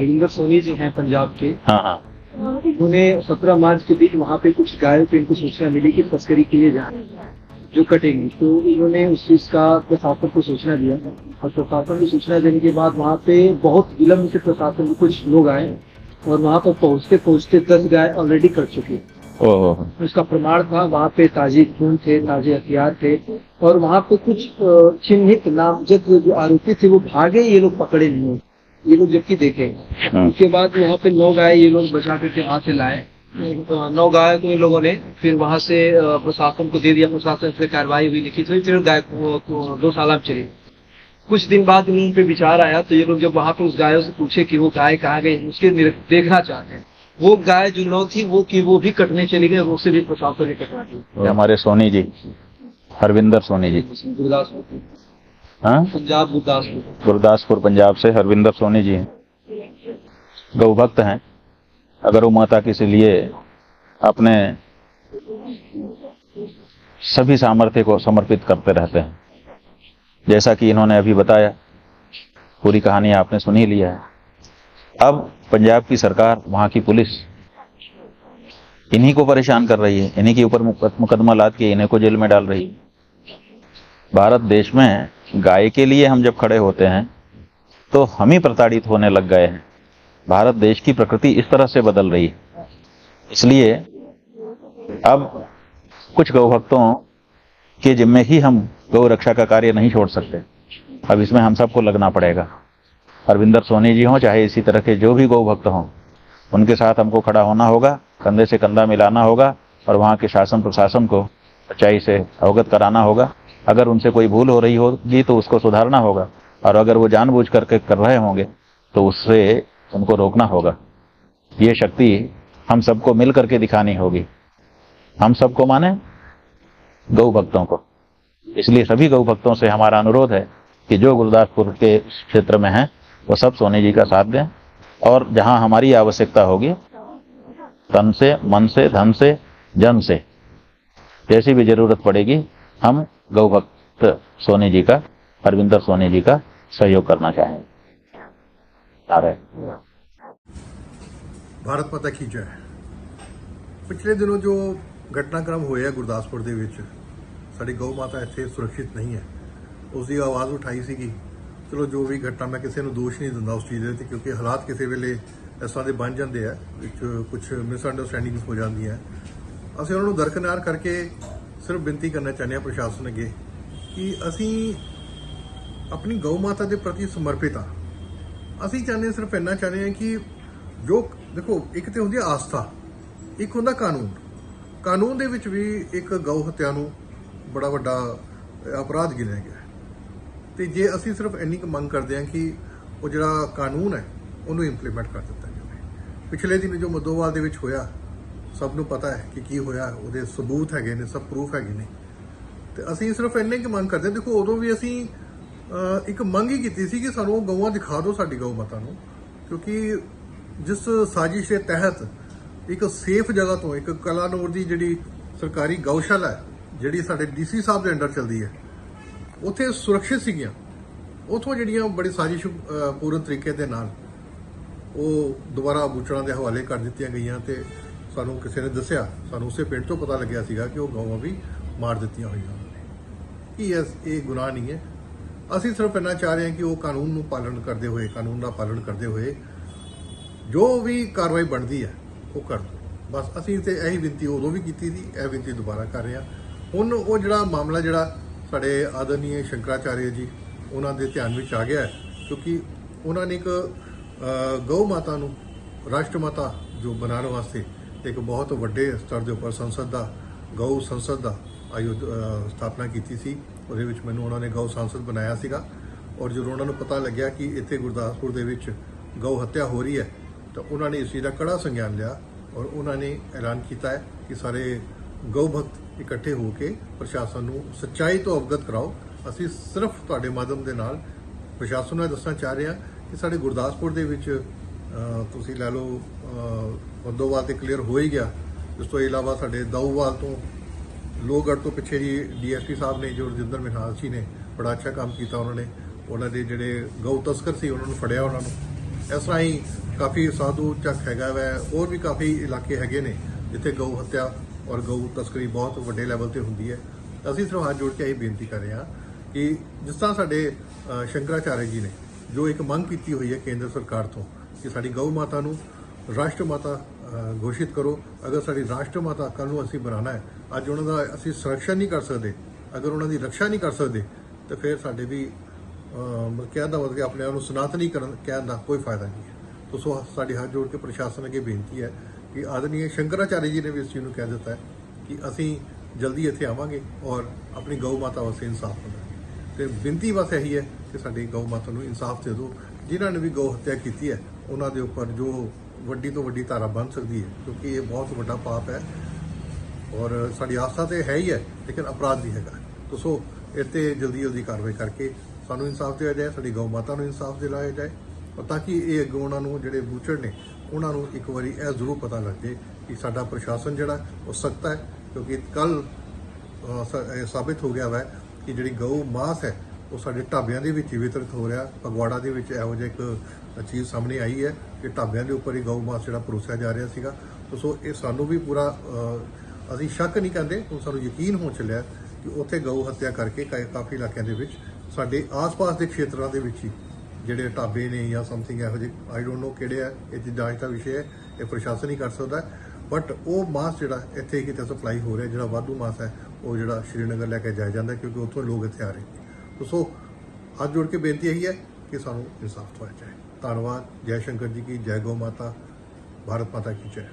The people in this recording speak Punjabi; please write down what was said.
हरविंदर सोनी जी हैं पंजाब के। हाँ हाँ। उन्हें सत्रह मार्च के बीच वहाँ पे कुछ गायों पे इनको सूचना मिली कि तस्करी के लिए जा जो कटेंगी। तो इन्होंने उस चीज़ का प्रशासन को सूचना दिया। और प्रशासन को सूचना देने के बाद वहाँ पे बहुत विलम्ब से प्रशासन के कुछ लोग आए और वहाँ पर पहुँचते पहुँचते दस गाय ऑलरेडी कट चुकी उसका प्रमाण था वहाँ पे ताजे खून थे ताजे हथियार थे और वहाँ पे कुछ चिन्हित नामजद जो आरोपी थे वो भागे ये लोग पकड़े नहीं हुए। ये लोग जबकि देखे। हाँ। उसके बाद वहाँ पे नौ गाय ये लोग बचा करके वहाँ से लाए। अ, नौ गाय को इन लोगों ने फिर वहाँ से प्रशासन को दे दिया। प्रशासन से कार्रवाई हुई लिखित हुई फिर गाय को, को दो साल में चली। कुछ दिन बाद इन पे विचार आया तो ये लोग जब वहाँ पे उस गायों से पूछे कि वो गाय कहाँ गई उसके देखना चाहते हैं। वो गाय जो नौ थी वो की वो भी कटने चली गई और उसे भी प्रशासन ने कटवा दी हमारे सोनी जी हरविंदर सोनी जी। गुरदासपुर हाँ पंजाब गुरदासपुर। गुरदासपुर पंजाब से हरविंदर सोनी जी हैं। गौ भक्त हैं। अगर वो माता के लिए अपने सभी सामर्थ्य को समर्पित करते रहते हैं। जैसा कि इन्होंने अभी बताया पूरी कहानी आपने सुनी ही लिया है। अब पंजाब की सरकार वहाँ की पुलिस इन्हीं को परेशान कर रही है। इन्हीं के ऊपर मुकदमा लाद के इन्हीं को जेल में डाल रही है। भारत देश में गाय के लिए हम जब खड़े होते हैं तो हम ही प्रताड़ित होने लग गए हैं। भारत देश की प्रकृति इस तरह से बदल रही है। इसलिए अब कुछ गौ भक्तों के जिम्मे ही हम गौ रक्षा का कार्य नहीं छोड़ सकते। अब इसमें हम सबको लगना पड़ेगा। अरविंदर सोनी जी हों, चाहे इसी तरह के जो भी गौ भक्त हों, उनके साथ हमको खड़ा होना होगा, कंधे से कंधा मिलाना होगा, और वहाँ के शासन प्रशासन को सच्चाई से अवगत कराना होगा। अगर उनसे कोई भूल हो रही होगी तो उसको सुधारना होगा। और अगर वो जानबूझ करके कर रहे होंगे तो उससे उनको रोकना होगा। ये शक्ति हम सबको मिल करके दिखानी होगी। हम सबको माने गौ भक्तों को। इसलिए सभी गौ भक्तों से हमारा अनुरोध है कि जो गुरुदासपुर के क्षेत्र में हैं, वो सब सोनी जी का साथ दें। और जहाँ हमारी आवश्यकता होगी, तन से, मन से, धन से, जन से, जैसी भी ज़रूरत पड़ेगी, हम गौ भक्त सोनी जी का अरविंदर सोनी जी का सहयोग करना चाहेंगे सारे ਭਾਰਤ ਮਾਤਾ ਕੀ ਜੈ ਪਿਛਲੇ ਦਿਨੋਂ ਜੋ ਘਟਨਾਕ੍ਰਮ ਹੋਇਆ ਗੁਰਦਾਸਪੁਰ ਦੇ ਵਿੱਚ ਸਾਡੀ ਗਊ ਮਾਤਾ ਇੱਥੇ ਸੁਰੱਖਿਅਤ ਨਹੀਂ ਹੈ ਉਸ ਦੀ ਆਵਾਜ਼ ਉਠਾਈ ਸੀਗੀ ਚਲੋ ਜੋ ਵੀ ਘਟਨਾ ਮੈਂ ਕਿਸੇ ਨੂੰ ਦੋਸ਼ ਨਹੀਂ ਦਿੰਦਾ ਉਸ ਚੀਜ਼ ਦੇ ਤੇ ਕਿਉਂਕਿ ਹਾਲਾਤ ਕਿਸੇ ਵੇਲੇ ਇਸ ਤਰ੍ਹਾਂ ਦੇ ਬਣ ਜਾਂਦੇ ਆ ਵਿੱਚ ਕੁਝ ਮਿਸਅੰਡਰਸਟੈਂਡਿੰਗਸ ਹੋ ਜਾਂਦੀਆਂ ਅਸੀਂ ਉਹਨਾਂ ਨੂੰ ਦਰਕਨਾਰ ਕਰਕੇ ਸਿਰਫ ਬੇਨਤੀ ਕਰਨਾ ਚਾਹੁੰਦੇ ਹਾਂ ਪ੍ਰਸ਼ਾਸਨ ਅੱਗੇ ਕਿ ਅਸੀਂ ਆਪਣੀ ਗਊ ਮਾਤਾ ਦੇ ਪ੍ਰਤੀ ਸਮਰਪਿਤ ਹਾਂ। ਅਸੀਂ ਚਾਹੁੰਦੇ ਹਾਂ, ਸਿਰਫ ਇੰਨਾ ਚਾਹੁੰਦੇ ਹਾਂ ਕਿ ਜੋ ਦੇਖੋ, ਇੱਕ ਤੇ ਹੁੰਦੀ ਹੈ ਆਸਥਾ, ਇੱਕ ਹੁੰਦਾ ਕਾਨੂੰਨ। ਕਾਨੂੰਨ ਦੇ ਵਿੱਚ ਵੀ ਇੱਕ ਗਊ ਹੱਤਿਆ ਨੂੰ ਬੜਾ ਵੱਡਾ ਅਪਰਾਧ ਗਿਣਿਆ ਗਿਆ ਹੈ। ਤੇ ਜੇ ਅਸੀਂ ਸਿਰਫ ਇੰਨੀ ਕੁ ਮੰਗ ਕਰਦੇ ਹਾਂ ਕਿ ਉਹ ਜਿਹੜਾ ਕਾਨੂੰਨ ਹੈ, ਉਹਨੂੰ ਇੰਪਲੀਮੈਂਟ ਕਰ ਦਿੱਤਾ ਜਾਵੇ। ਪਿਛਲੇ ਦਿਨ ਜੋ ਮਦੋਵਾਲ ਦੇ ਵਿੱਚ ਹੋਇਆ ਸਭ ਨੂੰ ਪਤਾ ਹੈ ਕਿ ਕੀ ਹੋਇਆ, ਉਹਦੇ ਸਬੂਤ ਹੈਗੇ ਨੇ, ਸਭ ਪ੍ਰੂਫ ਹੈਗੇ ਨੇ। ਤੇ ਅਸੀਂ ਸਿਰਫ ਇੰਨੇ ਕੁ ਮੰਗ ਕਰਦੇ ਦੇਖੋ, ਉਦੋਂ ਵੀ ਅਸੀਂ ਇੱਕ ਮੰਗ ਹੀ ਕੀਤੀ ਸੀ ਕਿ ਸਾਨੂੰ ਉਹ ਗਊਆਂ ਦਿਖਾ ਦਿਓ ਸਾਡੀ ਗਊ ਮਾਤਾ ਨੂੰ। ਕਿਉਂਕਿ ਜਿਸ ਸਾਜ਼ਿਸ਼ ਦੇ ਤਹਿਤ ਇੱਕ ਸੇਫ ਜਗ੍ਹਾ ਤੋਂ ਇੱਕ ਕਲਾਨੌਰ ਦੀ ਜਿਹੜੀ ਸਰਕਾਰੀ ਗਊਸ਼ਾਲਾ ਹੈ, ਜਿਹੜੀ ਸਾਡੇ ਡੀਸੀ ਸਾਹਿਬ ਦੇ ਅੰਡਰ ਚੱਲਦੀ ਹੈ, ਉੱਥੇ ਸੁਰੱਖਿਅਤ ਸੀਗੀਆਂ। ਉਥੋਂ ਜਿਹੜੀਆਂ ਬੜੀ ਸਾਜ਼ਿਸ਼ ਪੂਰਨ ਤਰੀਕੇ ਦੇ ਨਾਲ ਉਹ ਦੁਬਾਰਾ ਬੂਚੜਾਂ ਦੇ ਹਵਾਲੇ ਕਰ ਦਿੱਤੀਆਂ ਗਈਆਂ ਤੇ ਸਾਨੂੰ ਕਿਸੇ ਨੇ ਦੱਸਿਆ, ਸਾਨੂੰ ਉਸੇ ਪਿੰਡ ਤੋਂ ਪਤਾ ਲੱਗਿਆ ਸੀਗਾ ਕਿ ਉਹ ਗਊਆਂ ਵੀ ਮਾਰ ਦਿੱਤੀਆਂ ਹੋਈਆਂ ਨੇ। ਕੀ ਇਹ ਇਹ ਗੁਨਾਹ ਨਹੀਂ ਹੈ? ਅਸੀਂ ਸਿਰਫ ਇੰਨਾ ਚਾਹ ਰਹੇ ਹਾਂ ਕਿ ਉਹ ਕਾਨੂੰਨ ਨੂੰ ਪਾਲਣ ਕਰਦੇ ਹੋਏ, ਕਾਨੂੰਨ ਦਾ ਪਾਲਣ ਕਰਦੇ ਹੋਏ ਜੋ ਵੀ ਕਾਰਵਾਈ ਬਣਦੀ ਹੈ, ਉਹ ਕਰ ਦਿਓ ਬਸ ਅਸੀਂ ਤੇ ਇਹੀ ਬੇਨਤੀ ਉਦੋਂ ਵੀ ਕੀਤੀ ਸੀ, ਇਹ ਬੇਨਤੀ ਦੁਬਾਰਾ ਕਰ ਰਹੇ ਹਾਂ। ਹੁਣ ਉਹ ਜਿਹੜਾ ਮਾਮਲਾ ਜਿਹੜਾ ਸਾਡੇ ਆਦਰਨੀय ਸ਼ੰਕਰਾਚਾਰਿਆ ਜੀ, ਉਹਨਾਂ ਦੇ ਧਿਆਨ ਵਿੱਚ ਆ ਗਿਆ ਕਿਉਂਕਿ ਉਹਨਾਂ ਨੇ ਇੱਕ ਗਊ ਮਾਤਾ ਨੂੰ ਰਾਸ਼ਟਰ ਮਾਤਾ ਜੋ ਬਣਾਉਣ ਵਾਸਤੇ ਇੱਕ ਬਹੁਤ ਵੱਡੇ ਸਤਰ ਦੇ ਉੱਪਰ ਸੰਸਦ ਦਾ, ਗਊ ਸੰਸਦ ਦਾ ਆਯੋਜ ਸਥਾਪਨਾ ਕੀਤੀ ਸੀ। ਉਹਦੇ ਵਿੱਚ ਮੈਨੂੰ ਉਹਨਾਂ ਨੇ ਗਊ ਸੰਸਦ ਬਣਾਇਆ ਸੀਗਾ। ਔਰ ਜਦੋਂ ਉਹਨਾਂ ਨੂੰ ਪਤਾ ਲੱਗਿਆ ਕਿ ਇੱਥੇ ਗੁਰਦਾਸਪੁਰ ਦੇ ਵਿੱਚ ਗਊ ਹੱਤਿਆ ਹੋ ਰਹੀ ਹੈ, ਤਾਂ ਉਹਨਾਂ ਨੇ ਇਸ ਚੀਜ਼ ਦਾ ਕੜਾ ਸੰਗਿਆਨ ਲਿਆ ਔਰ ਉਹਨਾਂ ਨੇ ਐਲਾਨ ਕੀਤਾ ਹੈ ਕਿ ਸਾਰੇ ਗਊ ਭਗਤ ਇਕੱਠੇ ਹੋ ਕੇ ਪ੍ਰਸ਼ਾਸਨ ਨੂੰ ਸੱਚਾਈ ਤੋਂ ਅਵਗਤ ਕਰਾਓ। ਅਸੀਂ ਸਿਰਫ ਤੁਹਾਡੇ ਮਾਧਿਅਮ ਦੇ ਨਾਲ, ਪ੍ਰਸ਼ਾਸਨ ਨੂੰ ਇਹ ਦੱਸਣਾ ਚਾਹ ਰਹੇ ਹਾਂ ਕਿ ਸਾਡੇ ਗੁਰਦਾਸਪੁਰ ਦੇ ਵਿੱਚ ਤੁਸੀਂ ਲੈ ਲਓ ਬੰਦੋਵਾਲ ਤੇ ਕਲੀਅਰ ਹੋ ਹੀ ਗਿਆ। ਇਸ ਤੋਂ ਇਲਾਵਾ ਸਾਡੇ ਦਾਊਵਾਲ ਤੋਂ, ਲੋਹਗੜ੍ਹ ਤੋਂ ਪਿੱਛੇ ਜੀ ਡੀਐਸਪੀ ਸਾਹਿਬ ਨੇ, ਜੋ ਰਜਿੰਦਰ ਮਿਨਾਲ ਜੀ ਨੇ, ਬੜਾ ਅੱਛਾ ਕੰਮ ਕੀਤਾ ਉਹਨਾਂ ਨੇ। ਉਹਨਾਂ ਦੇ ਜਿਹੜੇ ਗਊ ਤਸਕਰ ਸੀ, ਉਹਨਾਂ ਨੂੰ ਫੜਿਆ ਉਹਨਾਂ ਨੂੰ। ਇਸ ਤਰ੍ਹਾਂ ਹੀ ਕਾਫੀ ਸਾਧੂ ਚੱਕ ਹੈਗਾ ਵੈ, ਹੋਰ ਵੀ ਕਾਫੀ ਇਲਾਕੇ ਹੈਗੇ ਨੇ, ਜਿੱਥੇ ਗਊ ਹੱਤਿਆ ਔਰ ਗਊ ਤਸਕਰੀ ਬਹੁਤ ਵੱਡੇ ਲੈਵਲ ਤੇ ਹੁੰਦੀ ਹੈ। ਅਸੀਂ ਸਿਰਫ ਹੱਥ ਜੋੜ ਕੇ ਇਹ ਬੇਨਤੀ ਕਰ ਰਹੇ ਹਾਂ ਕਿ ਜਿਸ ਤਰ੍ਹਾਂ ਸਾਡੇ ਸ਼ੰਕਰਾਚਾਰਿਆ ਜੀ ਨੇ, ਜੋ ਇੱਕ ਮੰਗ ਕੀਤੀ ਹੋਈ ਹੈ ਕੇਂਦਰ ਸਰਕਾਰ ਤੋਂ ਕਿ ਸਾਡੀ ਗਊ ਮਾਤਾ ਨੂੰ ਰਾਸ਼ਟਰ ਮਾਤਾ ਘੋਸ਼ਿਤ ਕਰੋ। ਅਗਰ ਸਾਡੀ ਰਾਸ਼ਟਰ ਮਾਤਾ ਕੱਲ ਨੂੰ ਅਸੀਂ ਬਣਾਉਣਾ ਹੈ, ਅੱਜ ਉਹਨਾਂ ਦਾ ਅਸੀਂ ਸੁਰੱਖਿਆ ਨਹੀਂ ਕਰ ਸਕਦੇ, ਅਗਰ ਉਹਨਾਂ ਦੀ ਰੱਖਿਆ ਨਹੀਂ ਕਰ ਸਕਦੇ, ਤਾਂ ਫਿਰ ਸਾਡੇ ਵੀ ਅਮ ਕਹਿਣ ਦਾ ਮਤਲਬ ਕਿ ਆਪਣੇ ਆਪ ਨੂੰ ਸਨਾਤਨੀ ਕਰਨ, ਕਹਿਣ ਦਾ ਕੋਈ ਫਾਇਦਾ ਨਹੀਂ ਹੈ। ਤੋ ਸੋ ਸਾਡੇ ਹੱਥ ਜੋੜ ਕੇ ਪ੍ਰਸ਼ਾਸਨ ਅੱਗੇ ਬੇਨਤੀ ਹੈ ਕਿ ਆਦਰਨੀय ਸ਼ੰਕਰਾਚਾਰਿਆ ਜੀ ਨੇ ਵੀ ਇਸ ਚੀਜ਼ ਨੂੰ ਕਹਿ ਦਿੱਤਾ ਹੈ ਕਿ ਅਸੀਂ ਜਲਦੀ ਇੱਥੇ ਆਵਾਂਗੇ ਔਰ ਆਪਣੀ ਗਊ ਮਾਤਾ ਵਾਸਤੇ ਇਨਸਾਫ ਮੰਗਾਂਗੇ। ਤੇ ਬੇਨਤੀ ਬਸ ਇਹੀ ਹੈ ਕਿ ਸਾਡੀ ਗਊ ਮਾਤਾ ਨੂੰ ਇਨਸਾਫ ਦੇ ਦਿਓ, ਜਿਨ੍ਹਾਂ ਨੇ ਵੀ ਗਊ ਹੱਤਿਆ ਕੀਤੀ ਹੈ ਉਹਨਾਂ ਦੇ ਉੱਪਰ ਜੋ ਵੱਡੀ ਤੋਂ ਵੱਡੀ ਧਾਰਾ ਬਣ ਸਕਦੀ ਹੈ, ਕਿਉਂਕਿ ਇਹ ਬਹੁਤ ਵੱਡਾ ਪਾਪ ਹੈ ਔਰ ਸਾਡੀ ਆਸਥਾ ਤੇ ਹੈ ਹੀ ਹੈ, ਲੇਕਿਨ ਅਪਰਾਧ ਵੀ ਹੈਗਾ। ਤੋ ਸੋ ਇਹ ਤੇ ਜਲਦੀ ਜਲਦੀ ਕਾਰਵਾਈ ਕਰਕੇ ਸਾਨੂੰ ਇਨਸਾਫ ਦਿਆ ਜਾਏ, ਸਾਡੀ ਗਊ ਮਾਤਾ ਨੂੰ ਇਨਸਾਫ ਦਿਲਾਇਆ ਜਾਏ ਔਰ ਤਾਂ ਕਿ ਇਹ ਅੱਗੋਂ ਉਹਨਾਂ ਨੂੰ ਜਿਹੜੇ ਬੂਚੜ ਨੇ, ਉਹਨਾਂ ਨੂੰ ਇੱਕ ਵਾਰੀ ਇਹ ਜ਼ਰੂਰ ਪਤਾ ਲੱਗ ਜਾਏ ਕਿ ਸਾਡਾ ਪ੍ਰਸ਼ਾਸਨ ਜਿਹੜਾ ਉਹ ਸਖਤ ਹੈ, ਕਿਉਂਕਿ ਕੱਲ ਸਾਬਿਤ ਹੋ ਗਿਆ ਵਾ ਕਿ ਜਿਹੜੀ ਗਊ ਮਾਸ ਹੈ ਉਹ ਸਾਡੇ ਢਾਬਿਆਂ ਦੇ ਵਿੱਚ ਹੀ ਵਿਤਰਿਤ ਹੋ ਰਿਹਾ। ਫਗਵਾੜਾ ਦੇ ਵਿੱਚ ਇਹੋ ਜਿਹਾ ਇੱਕ ਚੀਜ਼ ਸਾਹਮਣੇ ਆਈ ਹੈ ਕਿ ਢਾਬਿਆਂ ਦੇ ਉੱਪਰ ਹੀ ਗਊ ਮਾਸ ਜਿਹੜਾ ਪਰੋਸਿਆ ਜਾ ਰਿਹਾ ਸੀਗਾ। ਸੋ ਇਹ ਸਾਨੂੰ ਵੀ ਪੂਰਾ ਅਸੀਂ ਸ਼ੱਕ ਨਹੀਂ ਕਰਦੇ, ਹੁਣ ਸਾਨੂੰ ਯਕੀਨ ਹੋ ਚੱਲਿਆ ਕਿ ਉੱਥੇ ਗਊ ਹੱਤਿਆ ਕਰਕੇ ਕਈ- ਕਾਫੀ ਇਲਾਕਿਆਂ ਦੇ ਵਿੱਚ, ਸਾਡੇ ਆਸ-ਪਾਸ ਦੇ ਖੇਤਰਾਂ ਦੇ ਵਿੱਚ ਹੀ ਜਿਹੜੇ ਢਾਬੇ ਨੇ ਜਾਂ ਸਮਥਿੰਗ ਇਹੋ ਜਿਹੇ ਆਈ ਡੋਨਟ ਨੋ ਕਿਹੜੇ ਆ, ਇਹ ਤੇ ਜਾਂਚ ਦਾ ਵਿਸ਼ੇ ਹੈ, ਇਹ ਪ੍ਰਸ਼ਾਸਨ ਹੀ ਕਰ ਸਕਦਾ। ਬਟ ਉਹ ਮਾਸ ਜਿਹੜਾ ਇੱਥੇ ਕਿਤੇ ਸਪਲਾਈ ਹੋ ਰਿਹਾ, ਜਿਹੜਾ ਵਾਧੂ ਮਾਸ ਹੈ, ਉਹ ਜਿਹੜਾ ਸ਼੍ਰੀਨਗਰ ਲੈ ਕੇ ਜਾਇਆ ਜਾਂਦਾ ਕਿਉਂਕਿ ਉੱਥੋਂ ਲੋਕ ਇੱਥੇ ਆ ਰਹੇ। ਨੇ ਸੋ, ਹੱਥ ਜੋੜ ਕੇ ਬੇਨਤੀ ਇਹੀ ਹੈ ਕਿ ਸਾਨੂੰ ਇਨਸਾਫ ਦਵਾਇਆ ਜਾਏ। ਧੰਨਵਾਦ। ਜੈ ਸ਼ੰਕਰ ਜੀ ਕੀ, ਜੈ ਗੋ ਮਾਤਾ। ਭਾਰਤ ਮਾਤਾ ਕੀ ਜੈ।